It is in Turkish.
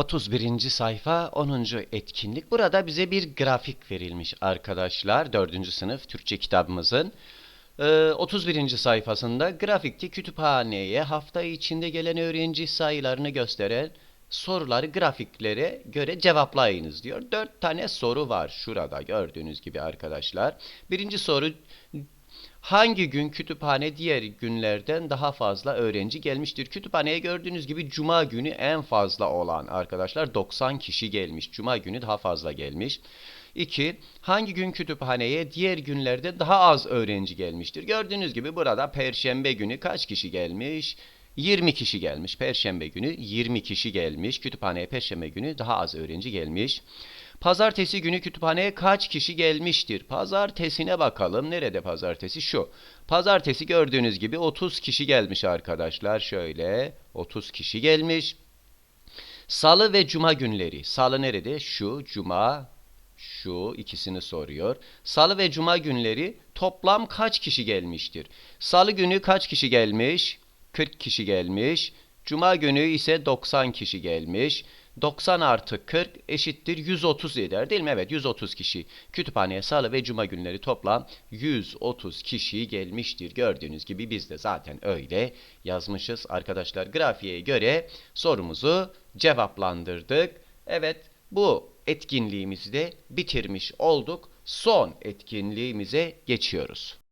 31. sayfa 10. etkinlik. Burada bize bir grafik verilmiş arkadaşlar. 4. sınıf Türkçe kitabımızın. Ee, 31. sayfasında grafikte kütüphaneye hafta içinde gelen öğrenci sayılarını gösteren soruları grafiklere göre cevaplayınız diyor. 4 tane soru var şurada gördüğünüz gibi arkadaşlar. Birinci soru Hangi gün kütüphane diğer günlerden daha fazla öğrenci gelmiştir? Kütüphaneye gördüğünüz gibi cuma günü en fazla olan arkadaşlar 90 kişi gelmiş. Cuma günü daha fazla gelmiş. 2. Hangi gün kütüphaneye diğer günlerde daha az öğrenci gelmiştir? Gördüğünüz gibi burada perşembe günü kaç kişi gelmiş? 20 kişi gelmiş. Perşembe günü 20 kişi gelmiş. Kütüphaneye perşembe günü daha az öğrenci gelmiş. Pazartesi günü kütüphaneye kaç kişi gelmiştir? Pazartesine bakalım. Nerede pazartesi? Şu. Pazartesi gördüğünüz gibi 30 kişi gelmiş arkadaşlar. Şöyle 30 kişi gelmiş. Salı ve cuma günleri. Salı nerede? Şu. Cuma. Şu ikisini soruyor. Salı ve cuma günleri toplam kaç kişi gelmiştir? Salı günü kaç kişi gelmiş? 40 kişi gelmiş. Cuma günü ise 90 kişi gelmiş. 90 artı 40 eşittir 130 eder değil mi? Evet 130 kişi kütüphaneye salı ve cuma günleri toplam 130 kişi gelmiştir. Gördüğünüz gibi biz de zaten öyle yazmışız arkadaşlar. Grafiğe göre sorumuzu cevaplandırdık. Evet bu etkinliğimizi de bitirmiş olduk. Son etkinliğimize geçiyoruz.